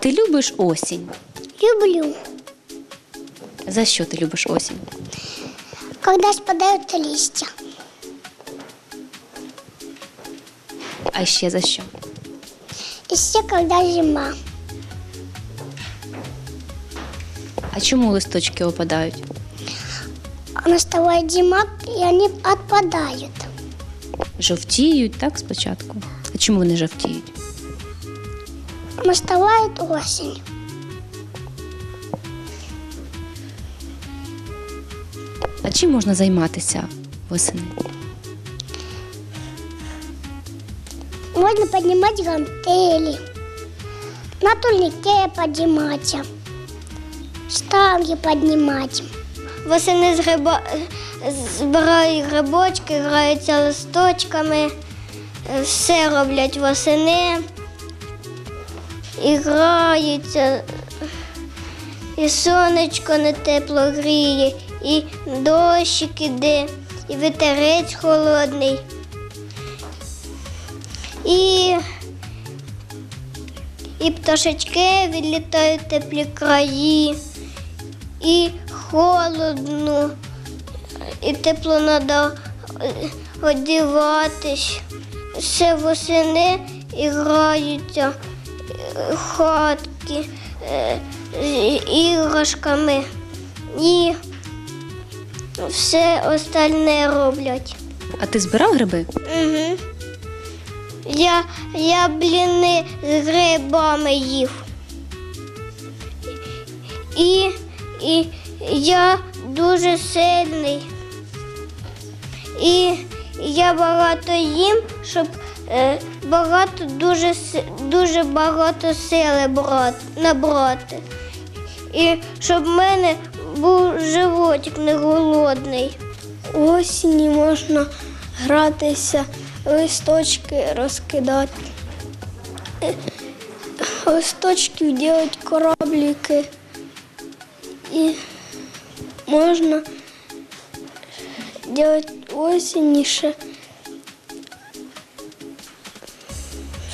ти любиш осінь? Люблю, За що ти любиш осінь? когда спадают листья. А ще за що? И все, когда зима. А чому листочки опадають? А наступает зима, и они отпадают. Жовтіють, так, спочатку? А чому вони жовтіють? Наступает осень. А чим можна займатися восени? Можно поднимать гантели. На турнике поднимать. Штанги поднимать. Восени з гриба... збирають грибочки, граються листочками, все роблять восени, і граються, і сонечко не тепло гріє, і дощик іде, і вітерець холодний. І, і пташечки відлітають в теплі краї, і холодно, і тепло треба одягатись. Все восени і граються хатки е, з іграшками і все остальне роблять. А ти збирав гриби? Угу. Я, я бліни з грибами їв. І, і я дуже сильний. І я багато їм, щоб е, багато дуже, дуже багато сили брати, набрати. І щоб в мене був животик не голодний. Осінні можна гратися, листочки розкидати. Е, Листочків робити кораблики. І можна робити осінь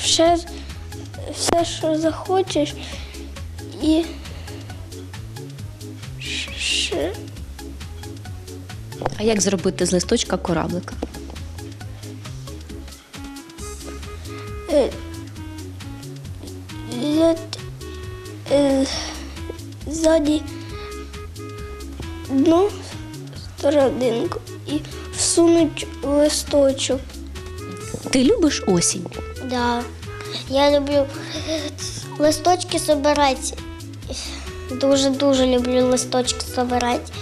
Все, все, що захочеш, і ще. А як зробити з листочка кораблика? Е, е, ззаді одну серединку і всунуть листочок. Ти любиш осінь? Да. Я люблю листочки збирати. Дуже-дуже люблю листочки збирати.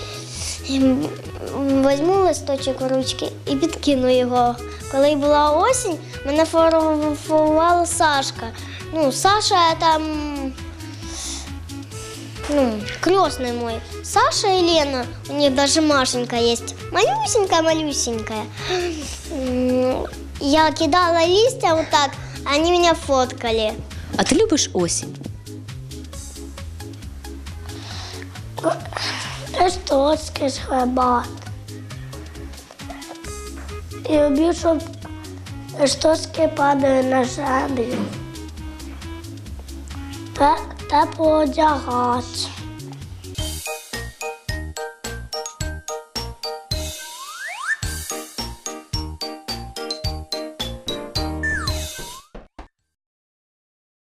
Возьму листочок в ручки і підкину його. Коли була осінь, мене фотографувала Сашка. Ну, Саша там. Ну, крестный мой. Саша и Лена, у них даже Машенька есть. Малюсенькая-малюсенькая. Я кидала листья вот так, они меня фоткали. А ти любиш осінь? Листочки сгребать. І люблю, щоб листочки падали на землю. Те- Тепло одягати.